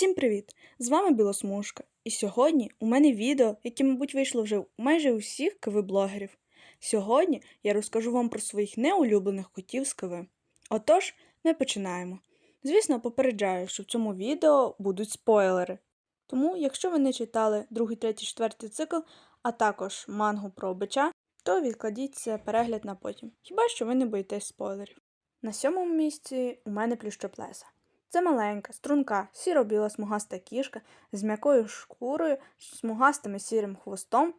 Всім привіт! З вами Білосмужка. І сьогодні у мене відео, яке, мабуть, вийшло вже майже у всіх КВ-блогерів. Сьогодні я розкажу вам про своїх неулюблених котів з КВ. Отож, ми починаємо. Звісно, попереджаю, що в цьому відео будуть спойлери. Тому, якщо ви не читали другий, третій, четвертий цикл, а також мангу про бича, то відкладіть це перегляд на потім. Хіба що ви не боїтесь спойлерів. На сьомому місці у мене плющоплеса. Це маленька, струнка, сіро-біла смугаста кішка з м'якою шкурою, смугастим сірим хвостом,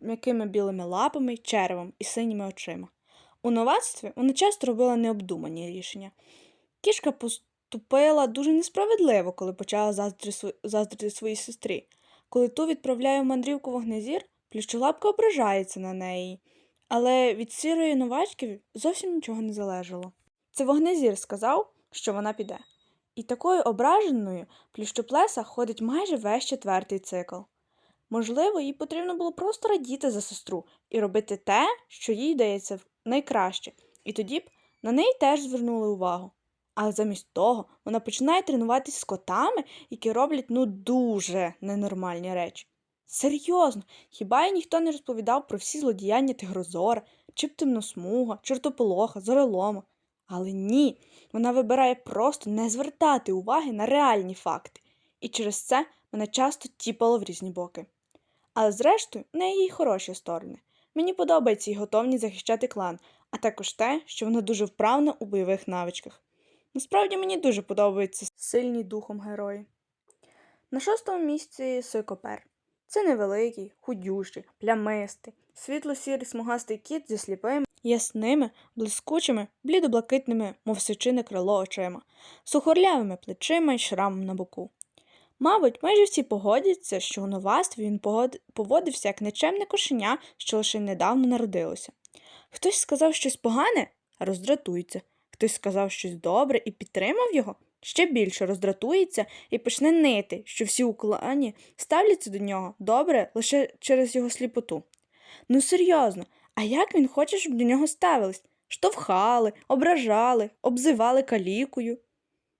м'якими білими лапами, черевом і синіми очима. У новацтві вона часто робила необдумані рішення. Кішка поступила дуже несправедливо, коли почала заздрити, заздрити своїй сестрі. Коли ту відправляє в мандрівку вогнезір, плющолапка ображається на неї. Але від сірої новачки зовсім нічого не залежало. Це вогнезір сказав, що вона піде. І такою ображеною плющоплеса ходить майже весь четвертий цикл. Можливо, їй потрібно було просто радіти за сестру і робити те, що їй дається найкраще, і тоді б на неї теж звернули увагу. Але замість того вона починає тренуватись з котами, які роблять ну дуже ненормальні речі. Серйозно, хіба їй ніхто не розповідав про всі злодіяння тигрозора, чи темносмуга, чортополоха, зорелома? Але ні, вона вибирає просто не звертати уваги на реальні факти, і через це мене часто тіпало в різні боки. Але зрештою, в неї й хороші сторони. Мені подобається її готовність захищати клан, а також те, що вона дуже вправна у бойових навичках. Насправді мені дуже подобаються сильні духом герої. На шостому місці Сойкопер. Це невеликий, худющий, плямистий, світло-сірий смугастий кіт зі сліпими, ясними, блискучими, блідо-блакитними, мов сичине крило очима, сухорлявими плечима й шрамом на боку. Мабуть, майже всі погодяться, що у новастві він поводився як нечемне кошеня, що лише недавно народилося. Хтось сказав щось погане, роздратується. Хтось сказав щось добре і підтримав його, ще більше роздратується і почне нити, що всі у клані ставляться до нього добре лише через його сліпоту. Ну серйозно, а як він хоче, щоб до нього ставились? Штовхали, ображали, обзивали калікою.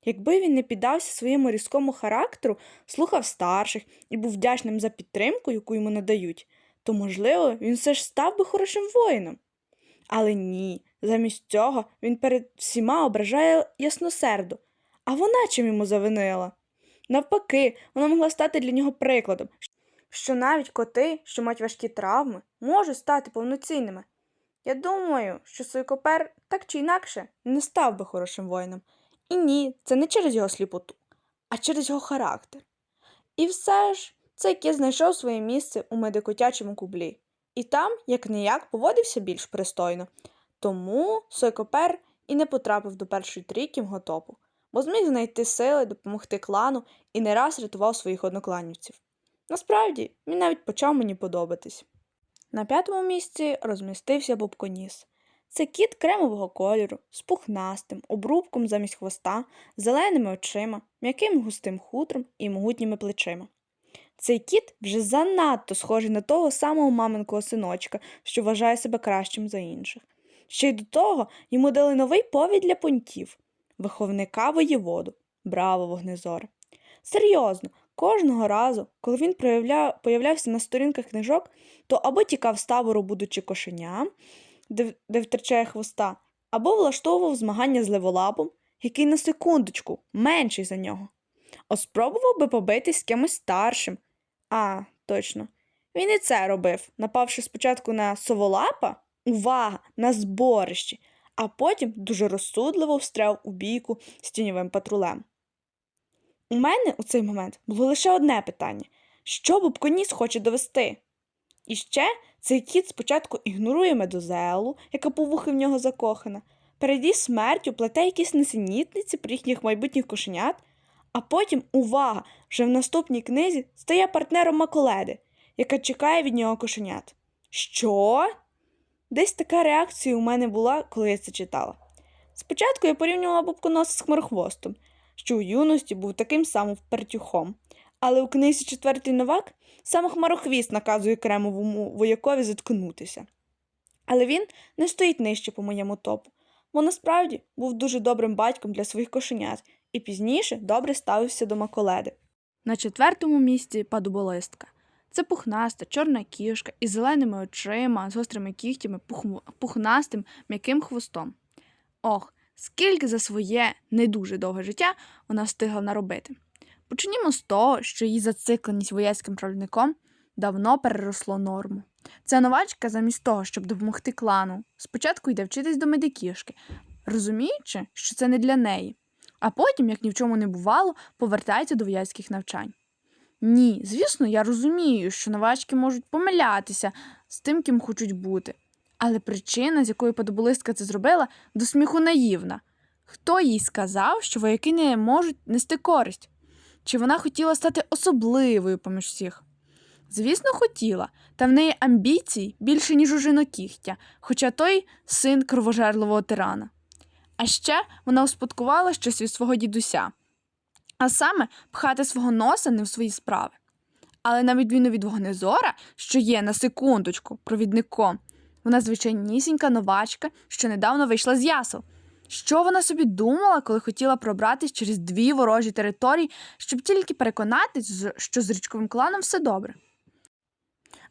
Якби він не піддався своєму різкому характеру, слухав старших і був вдячним за підтримку, яку йому надають, то, можливо, він все ж став би хорошим воїном. Але ні, замість цього він перед всіма ображає ясносерду. А вона чим йому завинила? Навпаки, вона могла стати для нього прикладом, що навіть коти, що мають важкі травми, можуть стати повноцінними. Я думаю, що Сойкопер так чи інакше не став би хорошим воїном. І ні, це не через його сліпоту, а через його характер. І все ж цей кіт знайшов своє місце у медикотячому кублі, і там, як ніяк, поводився більш пристойно. Тому Сойкопер і не потрапив до першої трійки мготопу, бо зміг знайти сили допомогти клану і не раз рятував своїх однокланівців. Насправді, він навіть почав мені подобатись. На п'ятому місці розмістився Бобконіс. Це кіт кремового кольору, з пухнастим, обрубком замість хвоста, зеленими очима, м'яким густим хутром і могутніми плечима. Цей кіт вже занадто схожий на того самого маминкого синочка, що вважає себе кращим за інших. Ще й до того йому дали новий повід для понтів виховника воєводу. Браво, вогнезоре! Серйозно, кожного разу, коли він проявля... появлявся на сторінках книжок, то або тікав з табору, будучи кошеням, де, де втрачає хвоста, або влаштовував змагання з леволапом, який на секундочку менший за нього. От спробував би побитись з кимось старшим. А, точно. Він і це робив, напавши спочатку на соволапа, увага, на зборищі, а потім дуже розсудливо встряв у бійку з тіньовим патрулем. У мене у цей момент було лише одне питання: що Бобконіс хоче довести? І ще цей кіт спочатку ігнорує медузелу, яка по вухи в нього закохана, перед її смертю плете якісь несенітниці про їхніх майбутніх кошенят, а потім, увага, вже в наступній книзі стає партнером Маколеди, яка чекає від нього кошенят. Що? Десь така реакція у мене була, коли я це читала. Спочатку я порівнювала бобконоса з хмарохвостом, що у юності був таким самим впертюхом. Але у книзі четвертий новак саме хмарохвіст наказує кремовому воякові заткнутися. Але він не стоїть нижче по моєму топу, бо насправді був дуже добрим батьком для своїх кошенят і пізніше добре ставився до Маколеди. На четвертому місці падуболистка. Це пухнаста, чорна кішка із зеленими очима, з гострими кігтями, пухнастим, м'яким хвостом. Ох, скільки за своє не дуже довге життя вона встигла наробити. Почнімо з того, що її зацикленість воєцьким правником давно переросло норму. Ця новачка, замість того, щоб допомогти клану, спочатку йде вчитись до медикішки, розуміючи, що це не для неї, а потім, як ні в чому не бувало, повертається до вояцьких навчань. Ні, звісно, я розумію, що новачки можуть помилятися з тим, ким хочуть бути. Але причина, з якої подоболистка це зробила, до сміху наївна. Хто їй сказав, що вояки не можуть нести користь? Чи вона хотіла стати особливою поміж всіх? Звісно, хотіла, та в неї амбіцій більше, ніж у жінокігтя, хоча той син кровожерливого тирана. А ще вона успадкувала щось від свого дідуся, а саме пхати свого носа не в свої справи. Але на відміну від вогнезора, що є на секундочку провідником, вона звичайнісінька новачка, що недавно вийшла з ясел. Що вона собі думала, коли хотіла пробратись через дві ворожі території, щоб тільки переконатись, що з річковим кланом все добре.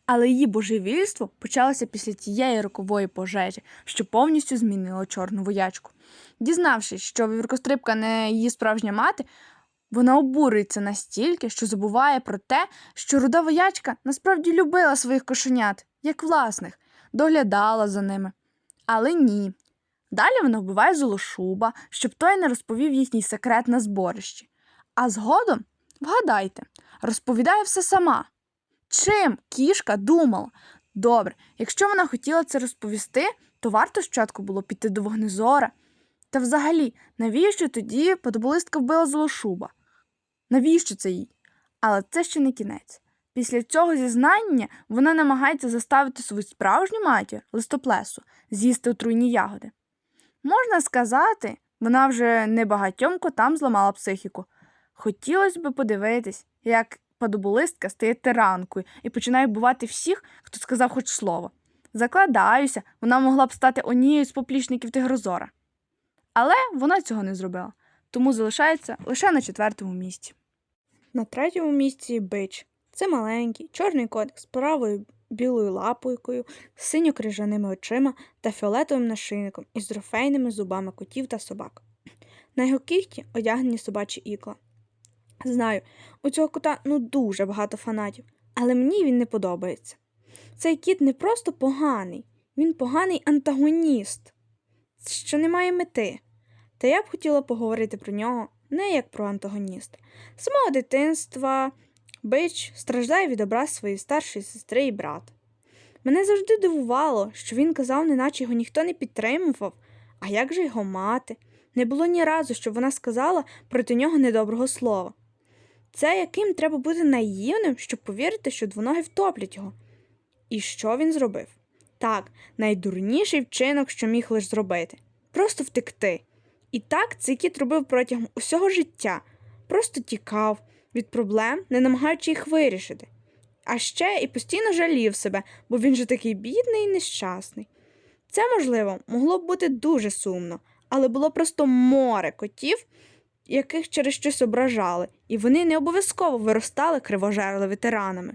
Але її божевільство почалося після тієї рокової пожежі, що повністю змінило чорну воячку. Дізнавшись, що вівркострибка не її справжня мати, вона обурюється настільки, що забуває про те, що руда воячка насправді любила своїх кошенят, як власних, доглядала за ними. Але ні. Далі вона вбиває золошуба, щоб той не розповів їхній секрет на зборищі. А згодом, вгадайте, розповідає все сама. Чим кішка думала? Добре, якщо вона хотіла це розповісти, то варто спочатку було піти до вогнезора. Та взагалі, навіщо тоді подоболистка вбила золошуба? Навіщо це їй? Але це ще не кінець. Після цього зізнання вона намагається заставити свою справжню матір, листоплесу, з'їсти отруйні ягоди. Можна сказати, вона вже небагатьом котам зламала психіку. Хотілося б подивитись, як подоболистка стає тиранкою і починає вбивати всіх, хто сказав хоч слово. Закладаюся, вона могла б стати однією з поплічників Тигрозора. Але вона цього не зробила, тому залишається лише на четвертому місці. На третьому місці бич. Це маленький, чорний котик з правою білою лапойкою, з синьо-крижаними очима та фіолетовим нашийником із трофейними зубами котів та собак. На його кігті одягнені собачі ікла. Знаю, у цього кота ну дуже багато фанатів, але мені він не подобається. Цей кіт не просто поганий, він поганий антагоніст, що не має мети. Та я б хотіла поговорити про нього не як про антагоніста. З мого дитинства бич страждає від образ своєї старшої сестри і брата. Мене завжди дивувало, що він казав, неначе його ніхто не підтримував, а як же його мати? Не було ні разу, щоб вона сказала проти нього недоброго слова. Це яким треба бути наївним, щоб повірити, що двоноги втоплять його. І що він зробив? Так, найдурніший вчинок, що міг лиш зробити просто втекти. І так цей кіт робив протягом усього життя, просто тікав від проблем, не намагаючи їх вирішити. А ще і постійно жалів себе, бо він же такий бідний і нещасний. Це, можливо, могло б бути дуже сумно, але було просто море котів, яких через щось ображали, і вони не обов'язково виростали кривожерли тиранами.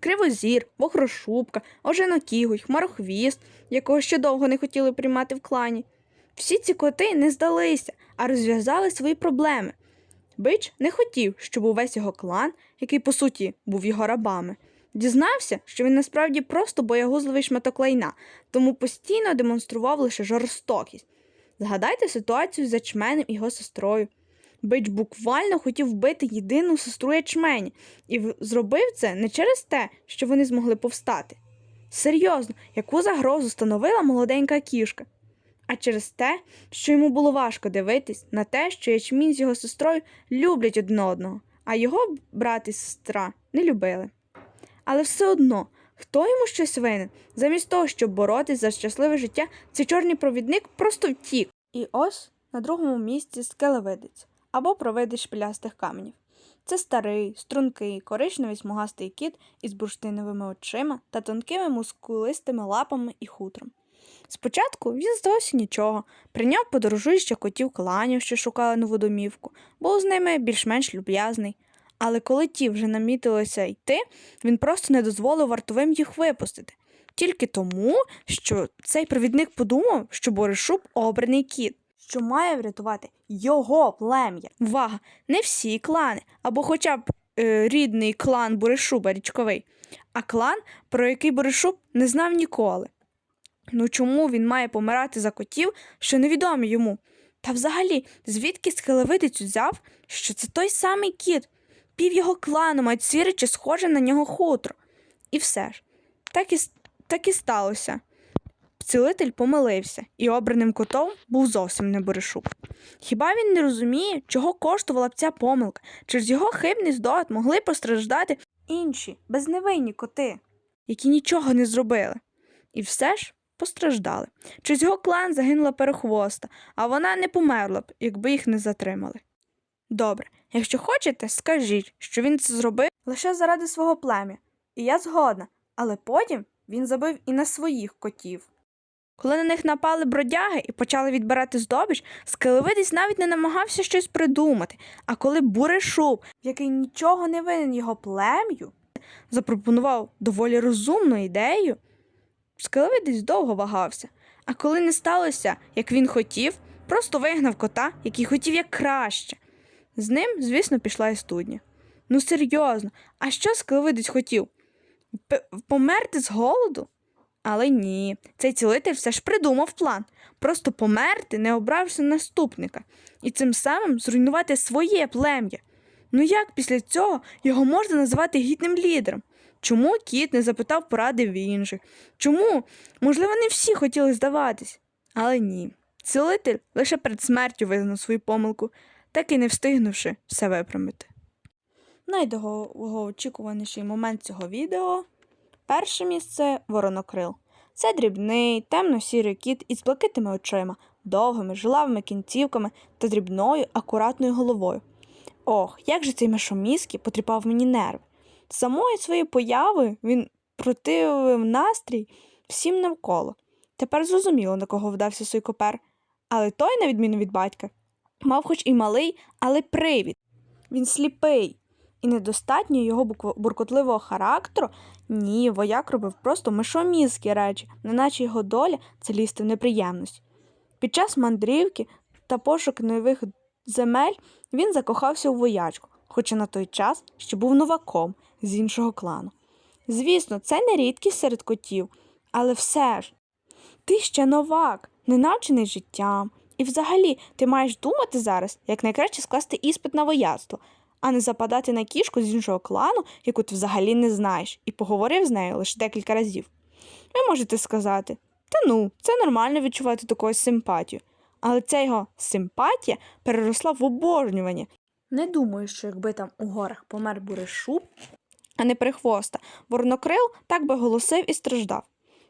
Кривозір, вохрошубка, оженокігуй, хмарохвіст, якого ще довго не хотіли приймати в клані. Всі ці коти не здалися, а розв'язали свої проблеми. Бич не хотів, щоб увесь його клан, який по суті був його рабами, дізнався, що він насправді просто боягузливий шматок лайна, тому постійно демонстрував лише жорстокість. Згадайте ситуацію з ячменем і його сестрою. Бич буквально хотів вбити єдину сестру ячмені, і зробив це не через те, що вони змогли повстати. Серйозно, яку загрозу становила молоденька кішка? А через те, що йому було важко дивитись на те, що ячмінь з його сестрою люблять один одного, а його брат і сестра не любили. Але все одно, хто йому щось винен? Замість того, щоб боротись за щасливе життя, цей чорний провідник просто втік. І ось на другому місці скелевидець або провидич шпилястих каменів. Це старий, стрункий, коричневий смугастий кіт із бурштиновими очима та тонкими мускулистими лапами і хутром. Спочатку він здавався нічого, прийняв подорожуючих котів кланів, що шукали нову домівку, був з ними більш-менш люб'язний. Але коли ті вже намітилися йти, він просто не дозволив вартовим їх випустити. Тільки тому, що цей провідник подумав, що Боришуб обраний кіт, що має врятувати його плем'я. Увага! Не всі клани, або хоча б е, рідний клан Боришуба річковий, а клан, про який Боришуб не знав ніколи. Ну чому він має помирати за котів, що невідомі йому? Та взагалі, звідки скелевидець взяв, що це той самий кіт? Пів його клану мають сіре схоже на нього хутро. І все ж, так і, так і сталося. Цілитель помилився, і обраним котом був зовсім не Боришук. Хіба він не розуміє, чого коштувала б ця помилка? Через його хибний здогад могли постраждати інші безневинні коти, які нічого не зробили. І все ж постраждали. Через його клан загинула перехвоста, а вона не померла б, якби їх не затримали. Добре, якщо хочете, скажіть, що він це зробив лише заради свого плем'я. І я згодна, але потім він забив і на своїх котів. Коли на них напали бродяги і почали відбирати здобич, скелевидець навіть не намагався щось придумати. А коли Бурешуб, який нічого не винен його плем'ю, запропонував доволі розумну ідею, скелевидець довго вагався. А коли не сталося, як він хотів, просто вигнав кота, який хотів як краще. З ним, звісно, пішла і студня. Ну серйозно, а що скелевидець хотів? П- померти з голоду? Але ні, цей цілитель все ж придумав план просто померти, не обравши наступника, і цим самим зруйнувати своє плем'я. Ну як після цього його можна називати гідним лідером? Чому кіт не запитав поради в інших? Чому? Можливо, не всі хотіли здаватись. Але ні. Цілитель лише перед смертю визнав свою помилку, так і не встигнувши все виправити. Найдовгоочікуваніший момент цього відео Перше місце воронокрил. Це дрібний, темно-сірий кіт із блакитними очима, довгими, жилавими кінцівками та дрібною, акуратною головою. Ох, як же цей мешоміський потріпав мені нерви. Самою своєю появою він противив настрій всім навколо. Тепер зрозуміло, на кого вдався Сойкопер. Але той, на відміну від батька, мав хоч і малий, але привід. Він сліпий, і недостатньо його буркотливого характеру ні, вояк робив просто мишомізкі речі, неначе його доля це лізти в неприємності. Під час мандрівки та пошук нових земель він закохався у воячку, хоча на той час ще був новаком з іншого клану. Звісно, це не рідкість серед котів, але все ж ти ще новак, не навчений життям. І взагалі ти маєш думати зараз, як найкраще скласти іспит на вояцтво, а не западати на кішку з іншого клану, яку ти взагалі не знаєш, і поговорив з нею лише декілька разів. Ви можете сказати, та ну, це нормально відчувати таку симпатію. Але ця його симпатія переросла в обожнювання. Не думаю, що якби там у горах помер Бурешуб, а не прихвоста, Воронокрил так би голосив і страждав.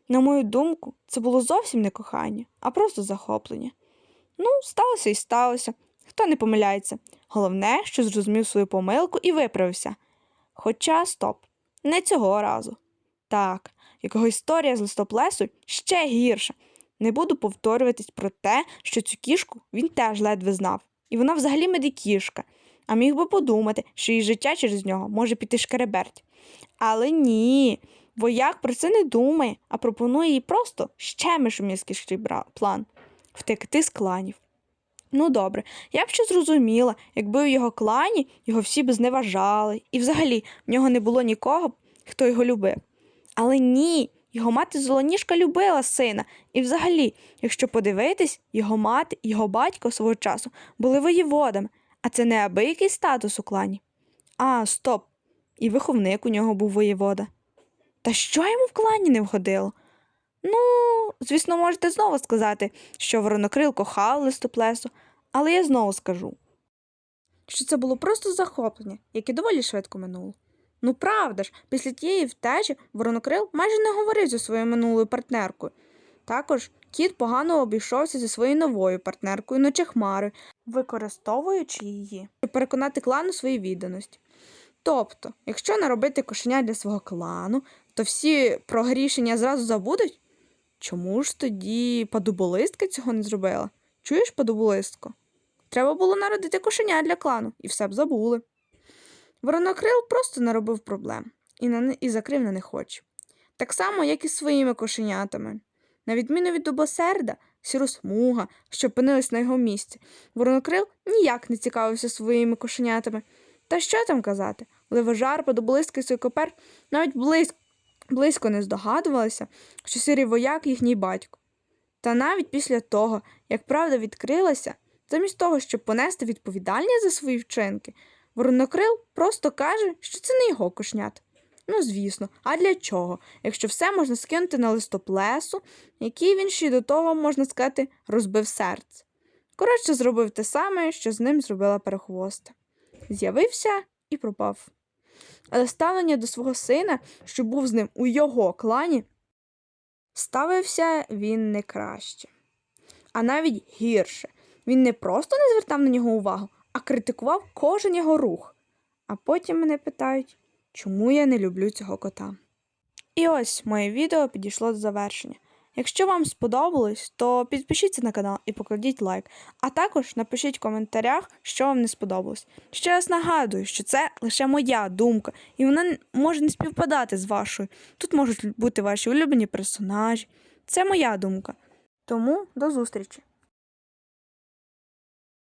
На мою думку, це було зовсім не кохання, а просто захоплення. Ну, сталося і сталося. Хто не помиляється. Головне, що зрозумів свою помилку і виправився. Хоча стоп, не цього разу. Так, якого історія з листоплесу ще гірша. Не буду повторюватись про те, що цю кішку він теж ледве знав. І вона взагалі медикішка, а міг би подумати, що її життя через нього може піти шкереберть. Але ні, вояк про це не думає, а пропонує їй просто ще мишоміський план втекти з кланів. Ну добре, я б ще зрозуміла, якби у його клані його всі б зневажали, і взагалі в нього не було нікого, хто його любив. Але ні, його мати Золоніжка любила сина, і взагалі, якщо подивитись, його мати його батько свого часу були воєводами, а це неабиякий статус у клані. А, стоп, і виховник у нього був воєвода. Та що йому в клані не входило? Ну, звісно, можете знову сказати, що воронокрил кохав листоплесу, але я знову скажу, що це було просто захоплення, яке доволі швидко минуло. Ну правда ж, після тієї втечі воронокрил майже не говорив зі своєю минулою партнеркою. Також кіт погано обійшовся зі своєю новою партнеркою Ночехмарою, використовуючи її, щоб переконати клан у своїй відданості. Тобто, якщо наробити кошеня для свого клану, то всі про грішення зразу забудуть? Чому ж тоді падуболистка цього не зробила? Чуєш, падуболистко? Треба було народити кошеня для клану, і все б забули. Воронокрил просто наробив проблем і, на, і закрив на них очі. Так само, як і з своїми кошенятами. На відміну від дубосерда, сіросмуга, що опинились на його місці, воронокрил ніяк не цікавився своїми кошенятами. Та що там казати? Левожар, подоблизки сойкопер навіть близько, близько не здогадувалися, що сірий вояк їхній батько. Та навіть після того, як правда відкрилася, замість того, щоб понести відповідальність за свої вчинки, воронокрил просто каже, що це не його кошнят. Ну, звісно, а для чого, якщо все можна скинути на листоплесу, який він ще й до того, можна сказати, розбив серце. Коротше, зробив те саме, що з ним зробила перехвоста. З'явився і пропав. Але ставлення до свого сина, що був з ним у його клані, ставився він не краще. А навіть гірше. Він не просто не звертав на нього увагу, а критикував кожен його рух. А потім мене питають, чому я не люблю цього кота. І ось моє відео підійшло до завершення. Якщо вам сподобалось, то підпишіться на канал і покладіть лайк, а також напишіть в коментарях, що вам не сподобалось. Ще раз нагадую, що це лише моя думка, і вона може не співпадати з вашою. Тут можуть бути ваші улюблені персонажі. Це моя думка. Тому до зустрічі!